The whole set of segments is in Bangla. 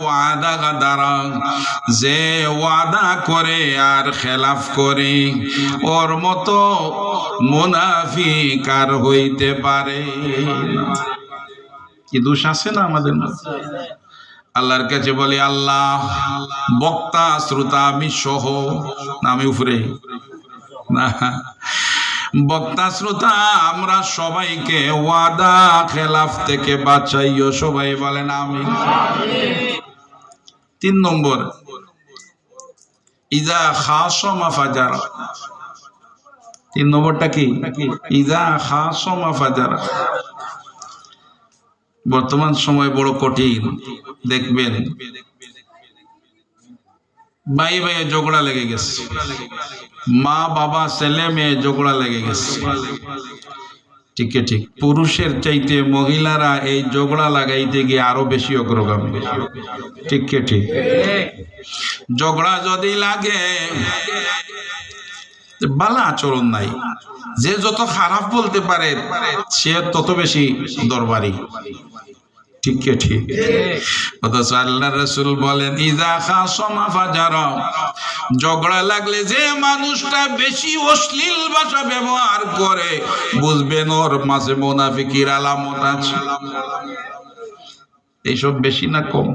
ওয়াদা গাদারা, যে ওয়াদা করে আর খেলাফ করে, ওর মতো মুনাফিক হইতে পারে। কি দোষ আছে না আমাদের মধ্যে? আল্লাহর কাছে বলি, আল্লাহ, বক্তা, শ্রোতা, আমি সহ। না, আমি উপরে। বক্তা, শ্রোতা, আমরা সবাইকে ওয়াদা, খেলাফ থেকে বাঁচাইও। সবাই বলেন আমি তিন নম্বর, ইজা খাসমা ফাজারা। তিন নম্বরটা কি? ইজা খাসমা ফাজারা। বর্তমান সময় বড় কঠিন, দেখবেন। ভাই ভাই ঝগড়া লেগে গেছে। মা বাবা, ছেলে মেয়ে ঝগড়া লেগে গেছে। ঠিক ঠিক পুরুষের চাইতে মহিলারা এই ঝগড়া লাগাইতে গিয়ে আরও বেশি অগ্রগামী। ঠিক ঠিক ঝগড়া যদি লাগে বালা আচরণ নাই। যে যত খারাপ বলতে পারে, সে তত বেশি দরবারি। ঠিক ঠিক? অথচ আল্লাহ রসুল বলেন ইজা খাসমা ফাজারা। ঝগড়া লাগলে যে মানুষটা বেশি অশ্লীল ভাষা ব্যবহার করে, বুঝবেন ওর মাঝে মোনাফিকির আলামত আছে। এইসব বেশি না কম?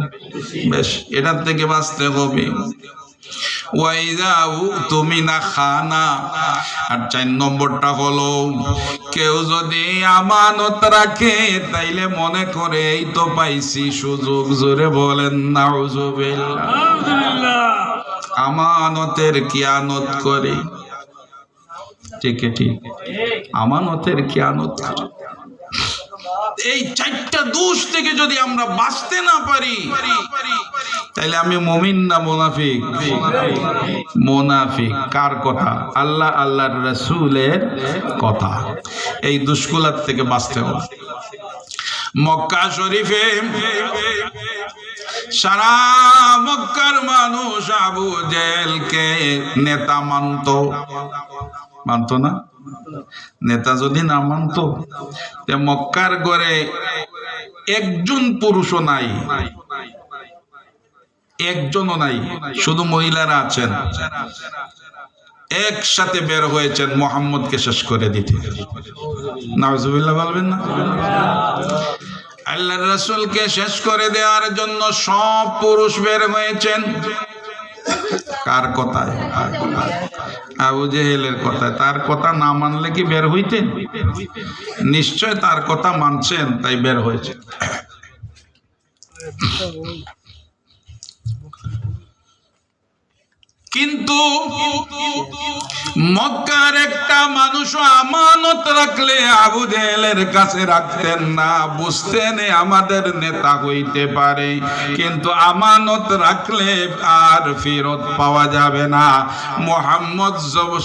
বেশ, এটার থেকে বাঁচতে হবে। তুমি না খানা। আর চার নম্বরটা হলো কেউ যদি আমানত রাখে তাইলে মনে করে এই তো পাইছি সুযোগ। জোরে বলেন না আমানতের কিয়ানত করে। ঠিক ঠিক। আমানতের কিয়ানত করে। এই চারটা দোষ থেকে যদি আমরা বাঁচতে না পারি, তাইলে আমি মমিন না মোনাফিক? মোনাফিক কার কথা? আল্লাহ আল্লাহর রসুলের কথা। এই দুষ্কুলার থেকে বাঁচতে হবে। মক্কা শরীফে সারা মক্কার মানুষ আবু জেলকে নেতা মানত। মানত না? নেতা যদি না মানত মক্কার গড়ে একজন পুরুষও নাই। একজনও নাই, শুধু মহিলারা আছেন। একসাথে বের হয়েছেন, মোহাম্মদকে শেষ করে দিতে। নাজুবিল্লাহ বলবেন না? আল্লাহ রসুলকে শেষ করে দেওয়ার জন্য সব পুরুষ বের হয়েছেন। কার কথায়? আবু জেহেলের কথা। তার কথা না মানলে কি বের হইতেন? নিশ্চয় তার কথা মানছেন, তাই বের হয়েছে। কিন্তু মক্কার একটা মানুষ আমানত রাখলে আবু জেহেলের কাছে রাখতেন না, বুঝতেন আমাদের নেতা হইতে পারে। কিন্তু আমানত রাখলে আর ফেরত পাওয়া যাবে না। মোহাম্মদ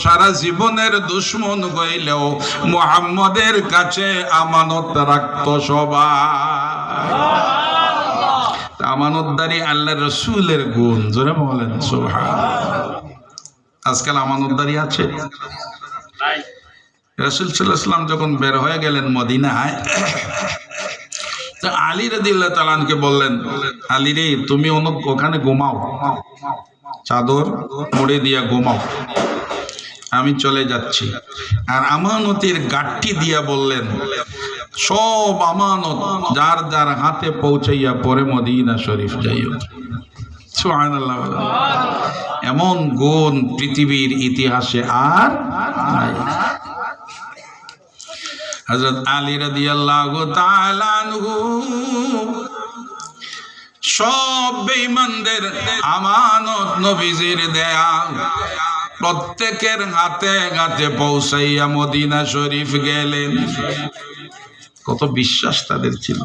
সারা জীবনের দুশ্মন হইলেও মোহাম্মদের কাছে আমানত রাখত সবাই। আমানতদারি আল্লাহ রসুলের গুণ, জোরে বলেন সোহা আজকাল আমানতদারি আছে। রসুল সাল্লাহাম যখন বের হয়ে গেলেন মদিনায় আলী রদিল্লা তালানকে বললেন, আলী রে, তুমি ওখানে ঘুমাও। চাদর মুড়ে দিয়া ঘুমাও। আমি চলে যাচ্ছি। আর আমানতির গাঠটি দিয়া বললেন, সব আমানত যার যার হাতে পৌঁছাইয়া পরে মদিনা শরীফ যাইও। এমন গুণ পৃথিবীর ইতিহাসে আর হজরত আলী রাদি আল্লাহ সব বেঈমানদের আমানত নবীজির দেয়া প্রত্যেকের হাতে হাতে পৌঁছাইয়া মদিনা শরীফ গেলেন। কত বিশ্বাস তাদের ছিল।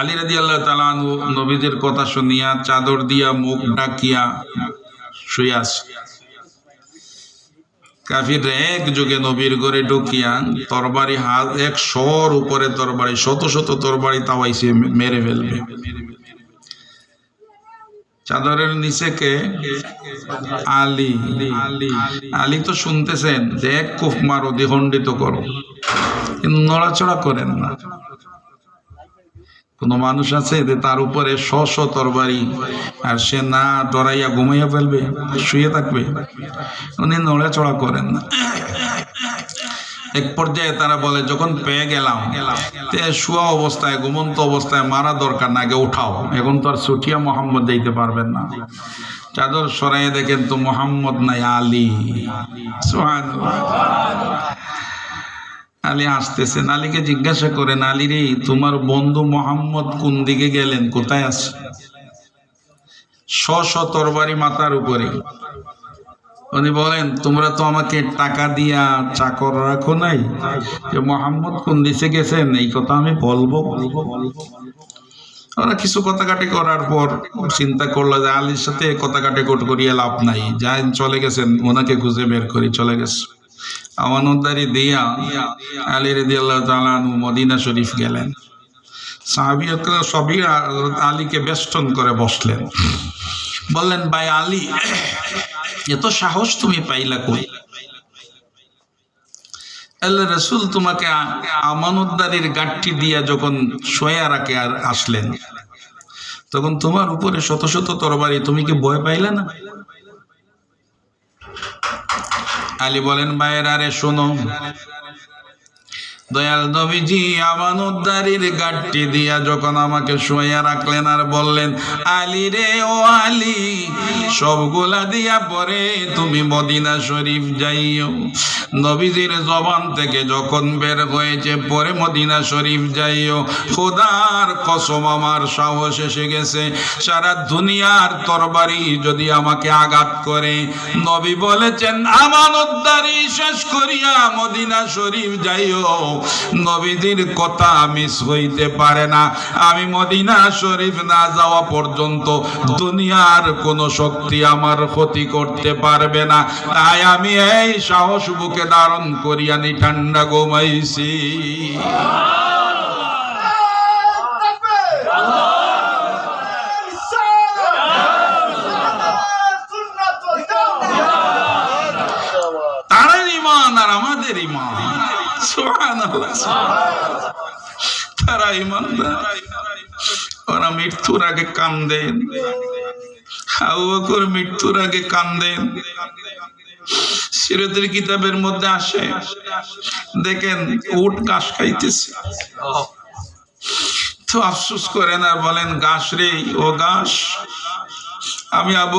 আলী রাজি আল্লাহ তালানু নবীদের কথা শুনিয়া, চাদর দিয়া, মুখ ডাকিয়া শুয়াস কাফির এক যুগে নবীর ঘরে ঢুকিয়া তরবারি হাত এক শর উপরে তরবারি, শত শত তরবারি তাওয়াইছে মেরে ফেলবে। চাদরের নিচে কে? আলী। আলী তো শুনতেছেন যে এক কুফ মারো করো নড়াচড়া করেন না। কোনো মানুষ আছে যে তার উপরে শ শ তরবারি আর সে না ডরাইয়া ঘুমাইয়া ফেলবে, শুয়ে থাকবে। উনি নড়াচড়া করেন না। এক পর্যায়ে তারা বলে, যখন পেয়ে গেলাম শুয়া অবস্থায়, ঘুমন্ত অবস্থায় মারা দরকার না, আগে উঠাও। এখন তো আর ছুটিয়া মোহাম্মদ দিতে পারবেন না। চাদর সরাইয়ে দেখেন তো মোহাম্মদ নাই, আলী। আলী আসতেছেন আলীকে জিজ্ঞাসা করেন আলী রে, তোমার বন্ধু মোহাম্মদ কোন দিকে গেলেন? কোথায় আছে? শ তরবারি মাথার উপরে। উনি বলেন, তোমরা তো আমাকে টাকা দিয়া চাকর রাখো নাই যে মোহাম্মদ কোন দিকে গেছেন? এই কথা আমি বলব। ওরা কিছু কথাকাটি করার পর চিন্তা করল যে আলীর সাথে কথাকাটি কোট করিয়ে লাভ নাই। যাই চলে গেছেন, ওনাকে খুঁজে বের করি, চলে গেছে। আমানতদারি দিয়া আলী রেদি আল্লাহ তালানু মদিনা শরীফ গেলেন। সাহাবিয়তরা সবই আলীকে বেষ্টন করে বসলেন। বললেন, ভাই আলী, এত সাহস তুমি পাইলা কই? আল্লাহ রসুল তোমাকে আমানতদারির গাঠটি দিয়া যখন শোয়া রাখে আর আসলেন, তখন তোমার উপরে শত শত তরবারি তুমি কি ভয় পাইলে না? আলী বলেন ভাইয়ের আরে শোনো। দয়াল নবীজি আমানুদ্দারির গাঠটি দিয়া যখন আমাকে শোয়া রাখলেন আর বললেন, আলী রে ও আলী, সবগুলা দিয়া পরে তুমি মদিনা শরীফ যাইও। নবীজির জবান থেকে যখন বের হয়েছে, পরে মদিনা শরীফ যাইও। খোদার কসম, আমার সাহস এসে গেছে। সারা দুনিয়ার তরবারি যদি আমাকে আঘাত করে, নবী বলেছেন আমানতদারি শেষ করিয়া মদিনা শরীফ যাইও। নবীজির কথা মিস হইতে পারে না। আমি মদিনা শরীফ না যাওয়া পর্যন্ত দুনিয়ার কোনো শক্তি আমার ক্ষতি করতে পারবে না। তাই আমি এই সাহস বুকে ধারণ করিয়া নি ঠান্ডা আর আমাদের ইমান। তারা ইমানদার ওরা মৃত্যুর আগে কান্দেন আবু বকর মৃত্যুর আগে কান্দেন সিরাতের কিতাবের মধ্যে আসে, দেখেন উট ঘাস খাইতেছে। তো আফসোস করেন আর বলেন, ঘাস রে, ও ঘাস। আমি আবু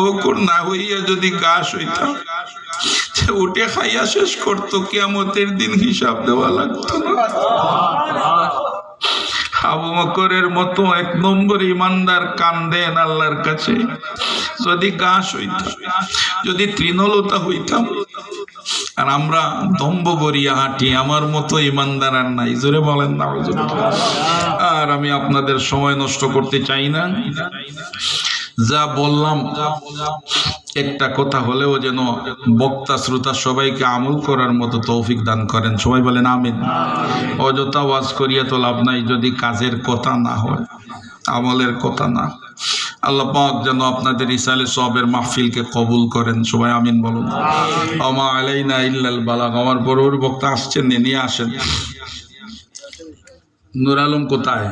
না হইয়া যদি ঘাস হইতাম সে উঠে খাইয়া শেষ করতো, কিয়ামতের দিন হিসাব দেওয়া লাগতো আবু বকরের মতো এক নম্বর ইমানদার কান্দেন আল্লাহর কাছে। যদি ঘাস হইতাম, যদি তৃণলতা হইতাম, আর আমরা দম্ব বরিয়া হাঁটি, আমার মতো ইমানদার আর নাই। জোরে বলেন না আর আমি আপনাদের সময় নষ্ট করতে চাই না। যা বললাম একটা কথা হলেও যেন বক্তা শ্রোতা সবাইকে আমল করার মতো তৌফিক দান করেন। সবাই বলেন আমিন। অযথা ওয়াজ করিয়া তো লাভ নাই যদি কাজের কথা না হয় আমলের কথা না। আল্লাহ পাক যেন আপনাদের ইসালে সবের মাহফিলকে কবুল করেন। সবাই আমিন বলুন। আমা আলাইনা ইল্লাল বালাগ। আমার বড় বক্তা আসছেন নিয়ে আসেন। নুর আলম কোথায়?